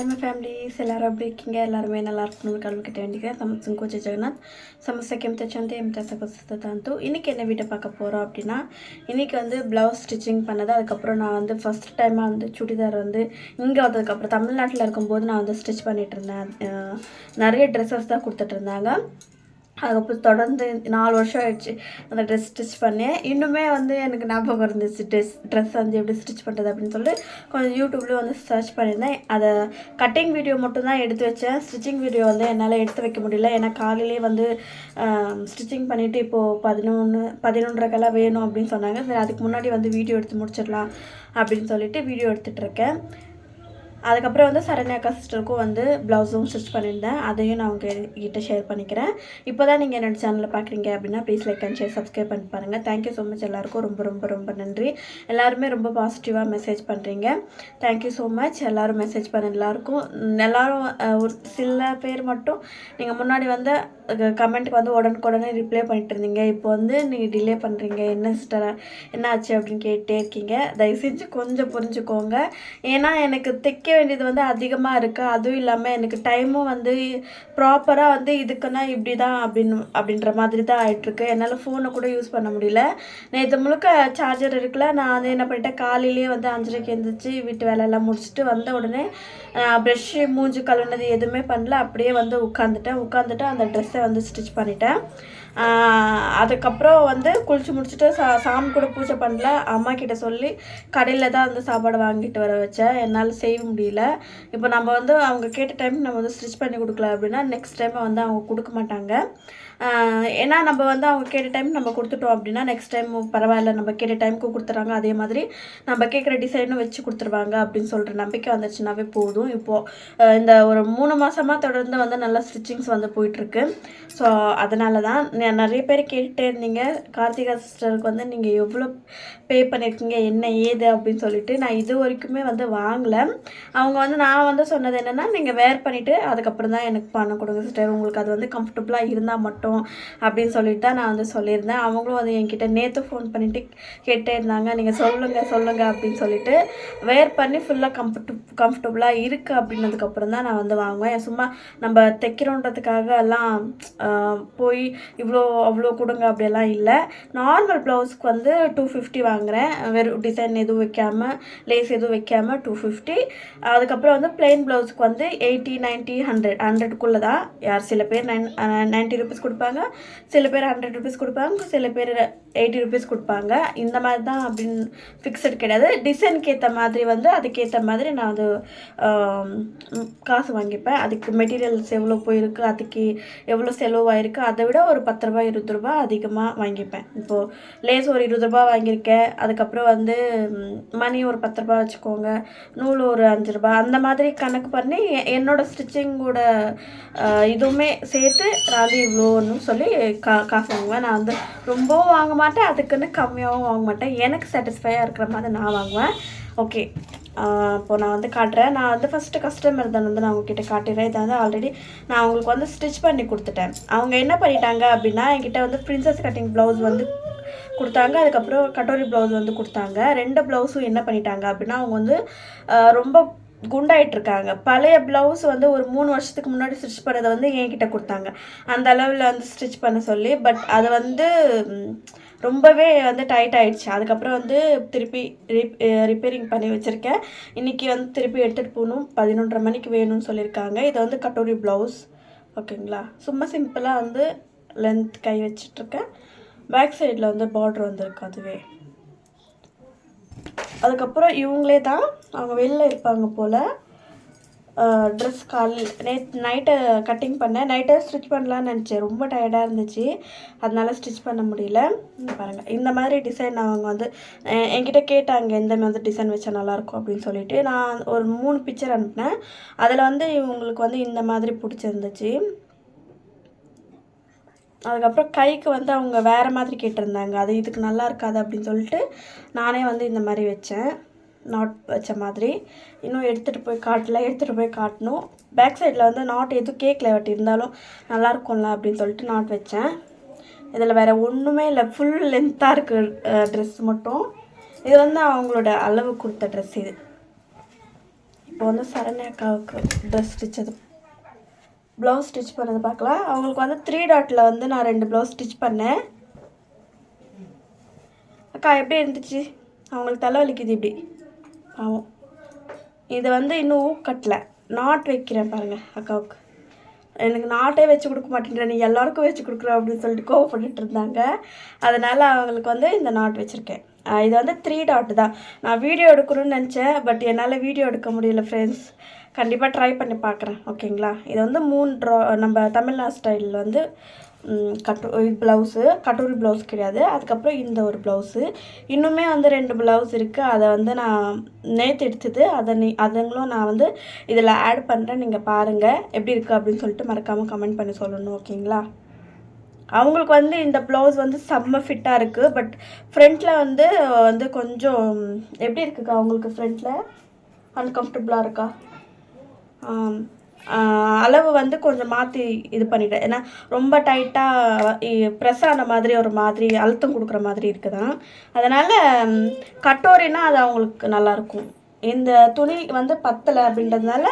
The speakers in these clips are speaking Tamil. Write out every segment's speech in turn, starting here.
நம்ம ஃபேமிலிஸ் எல்லாரும் எப்படி இருக்கீங்க எல்லாருமே நல்லா இருக்கணும்னு கல்விக்கிட்ட வேண்டிக்கிறேன் சமஸ்தம் கோச்ச ஜெகநாத் ಸಮಸ್ಯೆಗೆ ಚಂತೆ ತಂತು இன்றைக்கி என்ன வீட்டை பார்க்க போகிறோம் அப்படின்னா இன்றைக்கி வந்து ப்ளவுஸ் ஸ்டிச்சிங் பண்ணது அதுக்கப்புறம் நான் வந்து ஃபஸ்ட் டைமாக வந்து சுடிதார் வந்து இங்கே வந்ததுக்கப்புறம் தமிழ்நாட்டில் இருக்கும்போது நான் வந்து ஸ்டிச் பண்ணிகிட்டு இருந்தேன் அஹ் நிறைய ட்ரெஸ்ஸஸ் தான் கொடுத்துட்டு இருந்தாங்க அதுக்கப்புறம் தொடர்ந்து நாலு வருஷம் ஆயிடுச்சு அந்த ட்ரெஸ் ஸ்டிச் பண்ணேன் இன்னுமே வந்து எனக்கு ஞாபகம் இருந்துச்சு ட்ரெஸ் ட்ரெஸ் வந்து எப்படி ஸ்டிச் பண்ணுறது அப்படின்னு சொல்லிட்டு. கொஞ்சம் யூடியூப்லேயும் வந்து சர்ச் பண்ணியிருந்தேன். அதை கட்டிங் வீடியோ மட்டும்தான் எடுத்து வச்சேன். ஸ்டிச்சிங் வீடியோ வந்து என்னால் எடுத்து வைக்க முடியல. ஏன்னா காலையிலே வந்து ஸ்டிச்சிங் பண்ணிவிட்டு இப்போது பதினொன்று பதினொன்றரைக்கெல்லாம் வேணும் அப்படின்னு சொன்னாங்க. சரி அதுக்கு முன்னாடி வந்து வீடியோ எடுத்து முடிச்சிடலாம் அப்படின்னு சொல்லிட்டு வீடியோ எடுத்துகிட்ருக்கேன் அதுக்கப்புறம் வந்து சரண்யாக்கா சிஸ்டருக்கும் வந்து ப்ளவுஸும் ஸ்டிச் பண்ணியிருந்தேன். அதையும் நான் உங்ககிட்ட ஷேர் பண்ணிக்கிறேன். இப்போ தான் நீங்கள் என்னோட சேனலில் பார்க்குறீங்க அப்படின்னா please like and share subscribe பண்ணி பாருங்கள் தேங்க்யூ ஸோ மச் எல்லாருக்கும் ரொம்ப ரொம்ப ரொம்ப நன்றி. எல்லாருமே ரொம்ப பாசிட்டிவாக மெசேஜ் பண்ணுறீங்க தேங்க்யூ ஸோ மச் எல்லோரும் மெசேஜ் பண்ண எல்லாருக்கும் எல்லோரும் எல்லாரும் ஒரு சில பேர் மட்டும் நீங்கள் முன்னாடி வந்து கமெண்ட்டுக்கு வந்து உடனுக்குடனே ரிப்ளை பண்ணிட்டு இருந்தீங்க. இப்போ வந்து நீங்கள் டிலே பண்ணுறீங்க என்ன சிஸ்டர் என்ன ஆச்சு அப்படின்னு கேட்டே இருக்கீங்க. தயவு செஞ்சு கொஞ்சம் புரிஞ்சுக்கோங்க. ஏன்னா எனக்கு தைக்க வேண்டியது வந்து அதிகமாக இருக்குது அதுவும் இல்லாமல் எனக்கு டைமும் வந்து ப்ராப்பராக வந்து இதுக்குன்னா இப்படி தான் அப்படின்னு அப்படின்ற மாதிரி தான் ஆயிட்டிருக்கு. என்னால் ஃபோனை கூட யூஸ் பண்ண முடியல. நேற்று முழுக்க சார்ஜர் இருக்குல்ல நான் வந்து என்ன பண்ணிட்டேன் காலையிலேயே வந்து அஞ்சரைக்கு எழுந்திரிச்சு வீட்டு வேலையெல்லாம் முடிச்சுட்டு வந்த உடனே ப்ரெஷ்ஷு மூஞ்சி கழுவுனது எதுவுமே பண்ணல. அப்படியே வந்து உட்காந்துட்டேன் உட்காந்துட்டு அந்த ட்ரெஸ்ஸை வந்து ஸ்டிச் பண்ணிட்டேன். அதுக்கப்புறம் வந்து குளிச்சு முடிச்சுட்டு சா சாமி கூட பூஜை பண்ணல. அம்மா கிட்ட சொல்லி கடையில் தான் வந்து சாப்பாடு வாங்கிட்டு வர வச்சேன். என்னால் செய்ய முடியல. இப்போ நம்ம வந்து அவங்க கேட்ட டைம் நம்ம வந்து ஸ்டிச் பண்ணி கொடுக்கல அப்படின்னா நெக்ஸ்ட் டைம் வந்து அவங்க கொடுக்க மாட்டாங்க. ஏன்னா நம்ம வந்து அவங்க கேட்ட டைம் நம்ம கொடுத்துட்டோம் அப்படின்னா நெக்ஸ்ட் டைம் பரவாயில்ல நம்ம கேட்ட டைமுக்கு கொடுத்துட்றாங்க அதே மாதிரி நம்ம கேட்குற டிசைனும் வச்சு கொடுத்துருவாங்க அப்படின்னு சொல்கிற நம்பிக்கை வந்துச்சுனாவே போதும். இப்போது இந்த ஒரு மூணு மாதமாக தொடர்ந்து வந்து நல்லா ஸ்டிச்சிங்ஸ் வந்து போயிட்டுருக்கு. ஸோ அதனால தான் நிறைய பேர் கேட்டுட்டே இருந்தீங்க. கார்த்திகா சிஸ்டருக்கு வந்து நீங்கள் எவ்வளோ பே பண்ணியிருக்கீங்க என்ன ஏது அப்படின்னு சொல்லிட்டு நான் இது வரைக்குமே வந்து வாங்கலை. அவங்க வந்து நான் வந்து சொன்னது என்னென்னா நீங்கள் வேர் பண்ணிவிட்டு அதுக்கப்புறம் தான் எனக்கு பண்ண கொடுங்க சிஸ்டர் உங்களுக்கு அது வந்து கம்ஃபர்டபுளாக இருந்தால் மட்டும் அப்படின்னு சொல்லிட்டு தான் நான் வந்து சொல்லியிருந்தேன். அவங்களும் வந்து என்கிட்ட நேற்று ஃபோன் பண்ணிவிட்டு கேட்டே இருந்தாங்க. நீங்கள் சொல்லுங்கள் சொல்லுங்கள் அப்படின்னு சொல்லிட்டு வேர் பண்ணி ஃபுல்லாக கம்ஃபர்ட் கம்ஃபர்டபுளாக இருக்குது அப்படின்னதுக்கப்புறம் தான் நான் வந்து வாங்குவேன். சும்மா நம்ம தைக்கிறோன்றதுக்காக எல்லாம் போய் இவ்வளோ அவ்வளோ கொடுங்க அப்படியெல்லாம் இல்லை. நார்மல் ப்ளவுஸ்க்கு வந்து டூ ஃபிஃப்டி வாங்குகிறேன் வெறும் டிசைன் எதுவும் வைக்காமல் லேஸ் எதுவும் வைக்காமல் டூ ஃபிஃப்டி அதுக்கப்புறம் வந்து பிளெயின் ப்ளவுஸ்க்கு வந்து எயிட்டி நைன்ட்டி ஹண்ட்ரட் ஹண்ட்ரட்குள்ளே தான் யார் சில பேர் நைன் நைன்ட்டி ருபீஸ் கொடுப்பாங்க. கொடுப்பாங்க. சில பேர் ஹண்ட்ரட் ருபீஸ் கொடுப்பாங்க. சில பேர் எயிட்டி ருபீஸ் கொடுப்பாங்க. இந்த மாதிரி தான் அப்படின்னு ஃபிக்ஸட் கிடையாது. டிசைனுக்கு ஏற்ற மாதிரி வந்து அதுக்கேற்ற மாதிரி நான் அது காசு வாங்கிப்பேன். அதுக்கு மெட்டீரியல்ஸ் எவ்வளோ போயிருக்கு அதுக்கு எவ்வளோ செலவாயிருக்கு அதை விட ஒரு பத்து ரூபாய் இருபது ரூபாய் அதிகமாக வாங்கிப்பேன். இப்போது லேஸ் ஒரு இருபது ரூபா வாங்கியிருக்கேன். அதுக்கப்புறம் வந்து மணி ஒரு பத்து ரூபா வச்சுக்கோங்க. நூல் ஒரு அஞ்சு ரூபாய். அந்த மாதிரி கணக்கு பண்ணி எ- ஸ்டிச்சிங்கோட இதுவுமே சேர்த்து நான் வந்து வாங்கணும்னு சொல்லி கா காசு வாங்குவேன். நான் வந்து ரொம்பவும் வாங்க மாட்டேன். அதுக்குன்னு கம்மியாகவும் வாங்க மாட்டேன். எனக்கு சாட்டிஸ்ஃபையாக இருக்கிற மாதிரி நான் வாங்குவேன். ஓகே இப்போ நான் வந்து காட்டுறேன். நான் வந்து ஃபஸ்ட்டு கஸ்டமர் தான் வந்து நான் உங்ககிட்ட காட்டுறேன் இதை வந்து ஆல்ரெடி நான் அவங்களுக்கு வந்து ஸ்டிச் பண்ணி கொடுத்துட்டேன். அவங்க என்ன பண்ணிட்டாங்க அப்படின்னா என்கிட்ட வந்து பிரின்சஸ் கட்டிங் ப்ளவுஸ் வந்து கொடுத்தாங்க. அதுக்கப்புறம் கட்டோரி ப்ளவுஸ் வந்து கொடுத்தாங்க. ரெண்டு ப்ளவுஸும் என்ன பண்ணிட்டாங்க அப்படின்னா அவங்க வந்து ரொம்ப குண்டாயிட்டு இருக்காங்க பழைய ப்ளவுஸ் வந்து ஒரு மூணு வருஷத்துக்கு முன்னாடி ஸ்டிச் பண்ணதை வந்து என்கிட்ட கொடுத்தாங்க. அந்த அளவில் வந்து ஸ்டிச் பண்ண சொல்லி பட் அது வந்து ரொம்பவே வந்து டைட் ஆயிடுச்சு. அதுக்கப்புறம் வந்து திருப்பி ரிப்பேரிங் பண்ணி வச்சுருக்கேன். இன்றைக்கி வந்து திருப்பி எடுத்துகிட்டு போகணும். பதினொன்றரை மணிக்கு வேணும்னு சொல்லியிருக்காங்க. இது வந்து கட்டோரி ப்ளவுஸ் ஓகேங்களா? சும்மா சிம்பிளாக வந்து லென்த் கை வச்சிட்ருக்கேன். பேக் சைடில் வந்து பார்ட்ரு வந்திருக்கு அதுவே. அதுக்கப்புறம் இவங்களே தான் அவங்க வெளில இருப்பாங்க போல் ட்ரெஸ் கால் நேத் நைட்டு கட்டிங் பண்ணேன் நைட்டே ஸ்டிச் பண்ணலான்னு நினச்சேன். ரொம்ப டயர்டாக இருந்துச்சு. அதனால் ஸ்டிச் பண்ண முடியல. பாருங்கள் இந்த மாதிரி டிசைன் அவங்க வந்து என்கிட்ட கேட்டாங்க எந்த மாதிரி டிசைன் வச்சா நல்லாயிருக்கும் அப்படின்னு சொல்லிட்டு. நான் ஒரு மூணு பிக்சர் அனுப்பினேன். அதில் வந்து இவங்களுக்கு வந்து இந்த மாதிரி பிடிச்சிருந்துச்சு. அதுக்கப்புறம் கைக்கு வந்து அவங்க வேறு மாதிரி கேட்டிருந்தாங்க. அது இதுக்கு நல்லா இருக்காது அப்படின்னு சொல்லிட்டு நானே வந்து இந்த மாதிரி வச்சேன். நாட் வச்ச மாதிரி. இன்னும் எடுத்துகிட்டு போய் காட்டல. எடுத்துகிட்டு போய் காட்டணும். பேக் சைடில் வந்து நாட் எதுவும் கேட்கல பட் இருந்தாலும் நல்லா இருக்கும்ல அப்படின்னு சொல்லிட்டு நாட் வச்சேன். இதில் வேறு ஒன்றுமே இல்லை. ஃபுல் லென்த்தாக இருக்குது ட்ரெஸ் மட்டும். இது வந்து அவங்களோட அளவு கொடுத்த ட்ரெஸ் இது. இப்போ வந்து சரண்யா அக்காவுக்கு ட்ரெஸ் ஸ்டிச்சது ப்ளவுஸ் ஸ்டிச் பண்ணது பார்க்கலாம். அவங்களுக்கு வந்து த்ரீ டாட்டில் வந்து நான் ரெண்டு ப்ளவுஸ் ஸ்டிச் பண்ணேன். அக்கா எப்படி இருந்துச்சு? அவங்களுக்கு தலை வலிக்குது இப்படி. பாவம். இதை வந்து இன்னும் கட்டலை. நாட் வைக்கிறேன் பாருங்கள் அக்காவுக்கு. எனக்கு நாட்டே வச்சு கொடுக்க மாட்டேன்ற நீ எல்லாருக்கும் வச்சு கொடுக்குற அப்படின்னு சொல்லிட்டு கோவப்பட்டுட்டு இருந்தாங்க. அதனால் அவங்களுக்கு வந்து இந்த நாட் வச்சுருக்கேன். இது வந்து த்ரீ டாட் தான். நான் வீடியோ எடுக்கணும்னு நினச்சேன் பட் என்னால் வீடியோ எடுக்க முடியல ஃப்ரெண்ட்ஸ் கண்டிப்பாக ட்ரை பண்ணி பார்க்குறேன் ஓகேங்களா இது வந்து மூணு ட்ரா நம்ம தமிழ்நாடு ஸ்டைலில் வந்து கட்டு இது ப்ளவுஸு கட்டூரி ப்ளவுஸ் கிடையாது. அதுக்கப்புறம் இந்த ஒரு ப்ளவுஸு இன்னுமே வந்து ரெண்டு ப்ளவுஸ் இருக்குது அதை வந்து நான் நேற்று எடுத்தது. அதை நீ அதுங்களும் நான் வந்து இதில் ஆட் பண்ணுறேன் நீங்கள் பாருங்கள் எப்படி இருக்குது அப்படின்னு சொல்லிட்டு மறக்காமல் கமெண்ட் பண்ணி சொல்லணும். ஓகேங்களா அவங்களுக்கு வந்து இந்த ப்ளவுஸ் வந்து செம்ம ஃபிட்டாக இருக்குது பட் ஃப்ரண்ட்டில் வந்து வந்து கொஞ்சம் எப்படி இருக்குக்கா அவங்களுக்கு ஃப்ரண்ட்டில் அன்கம்ஃபர்டபுளாக இருக்கா? அளவு வந்து கொஞ்சம் மாற்றி இது பண்ணிட்டேன். ஏன்னா ரொம்ப டைட்டாக ப்ரெஸ் ஆன மாதிரி ஒரு மாதிரி அழுத்தம் கொடுக்குற மாதிரி இருக்குதான். அதனால் கட்டோரினா அது அவங்களுக்கு நல்லாயிருக்கும். இந்த துணி வந்து பத்தலை அப்படின்றதுனால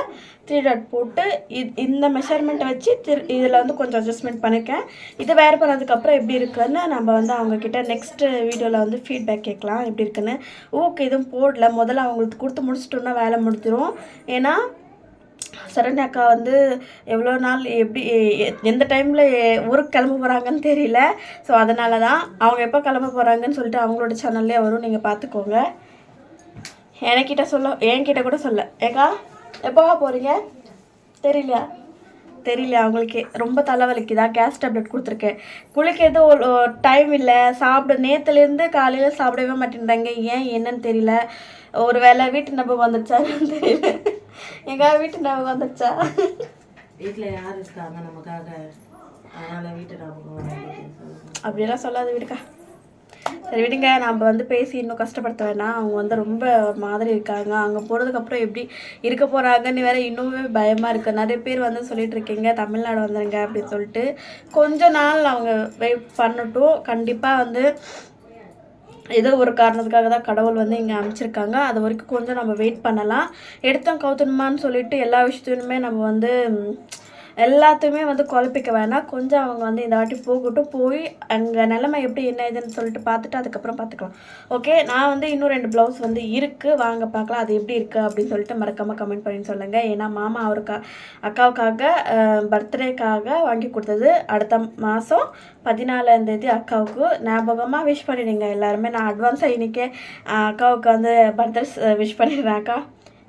த்ரீ டாட் போட்டு இது இந்த மெஷர்மெண்ட்டை வச்சு திரு இதில் வந்து கொஞ்சம் அட்ஜஸ்ட்மெண்ட் பண்ணியிருக்கேன் இது வேர் பண்ணதுக்கப்புறம் எப்படி இருக்குன்னு நம்ம வந்து அவங்கக்கிட்ட நெக்ஸ்ட் வீடியோவில் வந்து ஃபீட்பேக் கேட்கலாம். எப்படி இருக்குன்னு ஊக்கு எதுவும் போடல. முதல்ல அவங்களுக்கு கொடுத்து முடிச்சிட்டோன்னா வேலை முடிஞ்சிடும் ஏன்னா சரண்யா அக்கா வந்து எவ்வளோ நாள் எப்படி எ- எ- எந்த டைமில் ஊருக்கு கிளம்ப போகிறாங்கன்னு தெரியல. ஸோ அதனால தான் அவங்க எப்போ கிளம்ப போகிறாங்கன்னு சொல்லிட்டு அவங்களோட சேனல்லே வரும் நீங்கள் பார்த்துக்கோங்க என்கிட்ட சொல்ல என்கிட்ட கூட சொல்ல. ஏக்கா எப்போவா போகிறீங்க தெரியலையா? தெரியல அவங்களுக்கு? ரொம்ப தலைவலிக்குதா? கேஸ் டேப்லெட் கொடுத்துருக்கேன். குளிக்கிறது ஒரு டைம் இல்லை. சாப்பிட நேற்றுலேருந்து காலையில் சாப்பிடவே மாட்டேன்றாங்க. ஏன் என்னன்னு தெரியல. ஒரு வேளை வீட்டு நம்ப வந்துடுச்சாருன்னு தெரியல. எங்க வீட்டு ஞாபகம் வந்துடுச்சா வீட்டில் யார் இருக்காங்க நமக்காக? அதனால வீட்டு ஞாபகம். அப்படியெல்லாம் சொல்லாத விடுக்கா. சரி விடுங்க நம்ம வந்து பேசி இன்னும் கஷ்டப்படுத்த வேணாம். அவங்க வந்து ரொம்ப ஒரு மாதிரி இருக்காங்க. அங்கே போகிறதுக்கப்புறம் எப்படி இருக்க போகிறாங்கன்னு வேற இன்னுமே பயமாக இருக்குது நிறைய பேர் வந்து சொல்லிட்டு இருக்கீங்க தமிழ்நாடு வந்துருங்க அப்படின்னு சொல்லிட்டு. கொஞ்ச நாள் அவங்க வெயிட் பண்ணட்டும். கண்டிப்பாக வந்து ஏதோ ஒரு காரணத்துக்காக தான் கடவுள் வந்து இங்கே அமைச்சிருக்காங்க அது வரைக்கும் கொஞ்சம் நம்ம வெயிட் பண்ணலாம். எடுத்தோம் கவுத்தணுமான்னு சொல்லிட்டு எல்லா விஷயத்தையுமே நம்ம வந்து எல்லாத்தையுமே வந்து குழப்பிக்க வேணாம். கொஞ்சம் அவங்க வந்து இந்த வாட்டி போகட்டும். போய் அங்கே நிலமை எப்படி என்ன ஏதுன்னு சொல்லிட்டு பார்த்துட்டு அதுக்கப்புறம் பார்த்துக்கலாம். ஓகே நான் வந்து இன்னும் ரெண்டு ப்ளவுஸ் வந்து இருக்குது வாங்க பார்க்கலாம். அது எப்படி இருக்குது அப்படின்னு சொல்லிட்டு மறக்காமல் கமெண்ட் பண்ணி சொல்லுங்கள் ஏன்னா மாமா அவருக்கா அக்காவுக்காக பர்த்டேக்காக வாங்கி கொடுத்தது அடுத்த மாதம் பதினாலாம் தேதி அக்காவுக்கு. ஞாபகமாக விஷ் பண்ணிடுங்க எல்லாருமே. நான் அட்வான்ஸாக இன்றைக்கே அக்காவுக்கு வந்து பர்த்டே விஷ் பண்ணிடுறேன் அக்கா.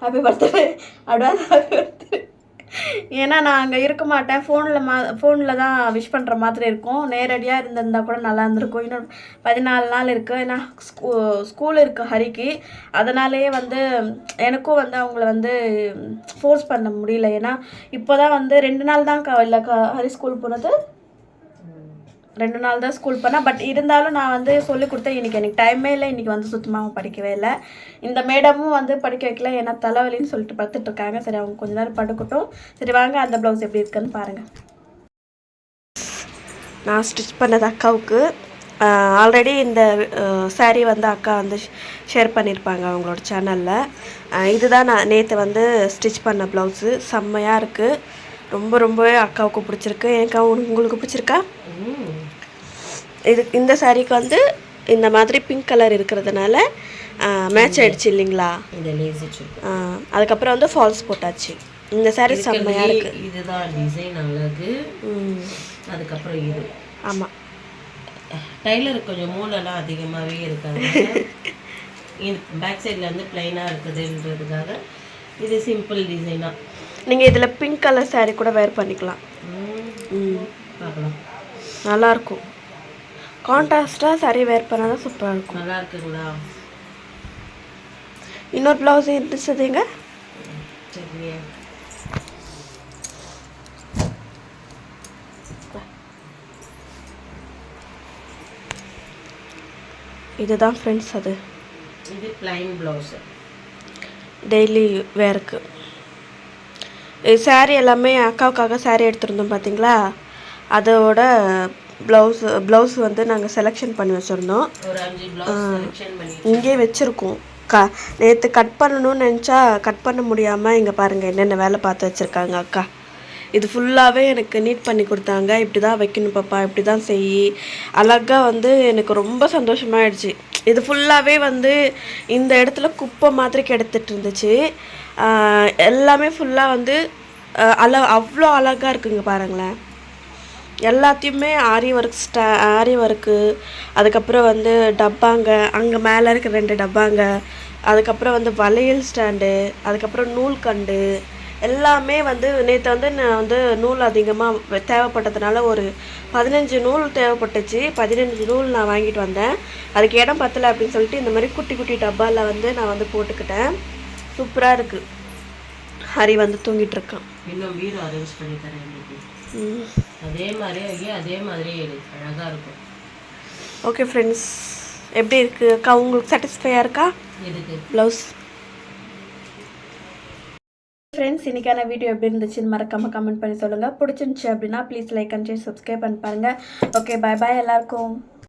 Happy birthday advance happy birthday ஏன்னா நான் அங்கே இருக்க மாட்டேன். ஃபோனில் மா ஃபோனில் தான் விஷ் பண்ணுற மாதிரி இருக்கும். நேரடியாக இருந்திருந்தா கூட நல்லா இருந்திருக்கும். இன்னும் பதினாலு நாள் இருக்குது ஏன்னா ஸ்கூ ஸ்கூல் இருக்குது ஹரிக்கு. அதனாலேயே வந்து எனக்கும் வந்து அவங்கள வந்து ஃபோர்ஸ் பண்ண முடியல. ஏன்னா இப்போ தான் வந்து ரெண்டு நாள் தான் க இல்லை க ஹரி ஸ்கூல் போனது. ரெண்டு நாள் தான் ஸ்கூல் பண்ணேன் பட் இருந்தாலும் நான் வந்து சொல்லி கொடுத்தேன் இன்றைக்கி எனக்கு டைமே இல்லை. இன்றைக்கி வந்து சுத்தமாக படிக்கவே இல்லை. இந்த மேடமும் வந்து படிக்க வைக்கல. ஏன்னா தலைவலின்னு சொல்லிட்டு படுத்துட்டு இருக்காங்க. சரி அவங்க கொஞ்ச நேரம் படுக்கட்டும். சரி வாங்க அந்த ப்ளவுஸ் எப்படி இருக்குன்னு பாருங்கள் நான் ஸ்டிச் பண்ணது அக்காவுக்கு. ஆல்ரெடி இந்த saree வந்து அக்கா வந்து ஷேர் பண்ணியிருப்பாங்க அவங்களோட சேனலில் இதுதான் நான் நேற்று வந்து ஸ்டிச் பண்ண ப்ளவுஸு செம்மையாக இருக்குது ரொம்ப ரொம்பவே அக்காவுக்கு பிடிச்சிருக்கு. எனக்கா உங்களுக்கு பிடிச்சிருக்கா? ம். இது இந்த சாரீக்கு வந்து இந்த மாதிரி பிங்க் கலர் இருக்கிறதுனால மேட்ச் ஆயிடுச்சு இல்லைங்களா? அதுக்கப்புறம் வந்து ஃபால்ஸ் போட்டாச்சு. இந்த சாரீ செம்மையாக இருக்கு. இதுதான் டிசைன் அழகு. ம். அதுக்கப்புறம் இது. ஆமாம் டைலருக்கு கொஞ்சம் மூளைலாம் அதிகமாகவே இருக்காங்க. இது பேக் சைடில் வந்து பிளைனாக இருக்குதுன்றதுக்காக இது சிம்பிள் டிசைனாக நீங்கள் இதில் பிங்க் கலர் saree கூட வேர் பண்ணிக்கலாம். ம். பார்க்கலாம். நல்லாயிருக்கும் கான்ட்ராஸ்டாக saree வேர் பண்ணால் தான் சூப்பராக இருக்கும். நல்லா இருக்குங்களா இன்னொரு ப்ளவுஸ் இருந்துச்சுதுங்க சரிங்க. இதுதான் ஃப்ரெண்ட்ஸ் அது. இது பிளைன் ப்ளவுஸு டெய்லி வேருக்கு saree எல்லாமே அக்காவுக்காக saree எடுத்திருந்தோம் பார்த்தீங்களா அதோட ப்ளவுஸ் ப்ளவுஸ் வந்து நாங்கள் செலெக்ஷன் பண்ணி வச்சுருந்தோம். ஒரு அஞ்சு ப்ளவுஸ் செலெக்ஷன் பண்ணி இங்கே வச்சுருக்கோம். அக்கா நேற்று கட் பண்ணணும்னு நினச்சா கட் பண்ண முடியாமல் இங்கே பாருங்கள் என்னென்ன வேலை பார்த்து வச்சுருக்காங்க அக்கா. இது ஃபுல்லாகவே எனக்கு நீட் பண்ணி கொடுத்தாங்க. இப்படி தான் வைக்கணும் பாப்பா இப்படி தான் செய். அழகாக வந்து எனக்கு ரொம்ப சந்தோஷமாயிடுச்சு. இது ஃபுல்லாகவே வந்து இந்த இடத்துல குப்பை மாதிரி கிடத்துட்டு இருந்துச்சு. எல்லாமே ஃபுல்லாக வந்து அழ அவ்வளோ அழகாக இருக்குங்க பாருங்களேன். எல்லாத்தையுமே ஆரி ஒர்க் ஸ்டா ஆரி ஒர்க்கு அதுக்கப்புறம் வந்து டப்பாங்க அங்கே மேலே இருக்க ரெண்டு டப்பாங்க அதுக்கப்புறம் வந்து வளையல் ஸ்டாண்டு அதுக்கப்புறம் நூல்கண்டு எல்லாமே வந்து நேற்று வந்து நான் வந்து நூல் அதிகமாக தேவைப்பட்டதுனால ஒரு பதினஞ்சு நூல் தேவைப்பட்டுச்சு. பதினஞ்சு நூல் நான் வாங்கிட்டு வந்தேன். அதுக்கு இடம் பத்தலை அப்படின்னு சொல்லிட்டு இந்த மாதிரி குட்டி குட்டி டப்பாவில் வந்து நான் வந்து போட்டுக்கிட்டேன். சூப்பராக இருக்குது ஹரி வந்து தூங்கிட்டு இருக்கான். இன்னும் பீரோ அரேஞ்ச் பண்ணி தரேன். அதே மாதிரியே வை அதே மாதிரியே எடு அழகா இருக்கும். ஓகே ஃப்ரெண்ட்ஸ் எப்படி இருக்குது அக்கா உங்களுக்கு சாட்டிஸ்ஃபையாக இருக்கா? எதுக்கு? ப்ளவுஸ் ஃப்ரெண்ட்ஸ் இன்றைக்கான வீடியோ எப்படி இருந்துச்சுன்னு மறக்காமல் கமெண்ட் பண்ணி சொல்லுங்கள் பிடிச்சிருந்துச்சி அப்படின்னா please like and share subscribe பண்ணி பாருங்கள் ஓகே பை பாய் எல்லாருக்கும்.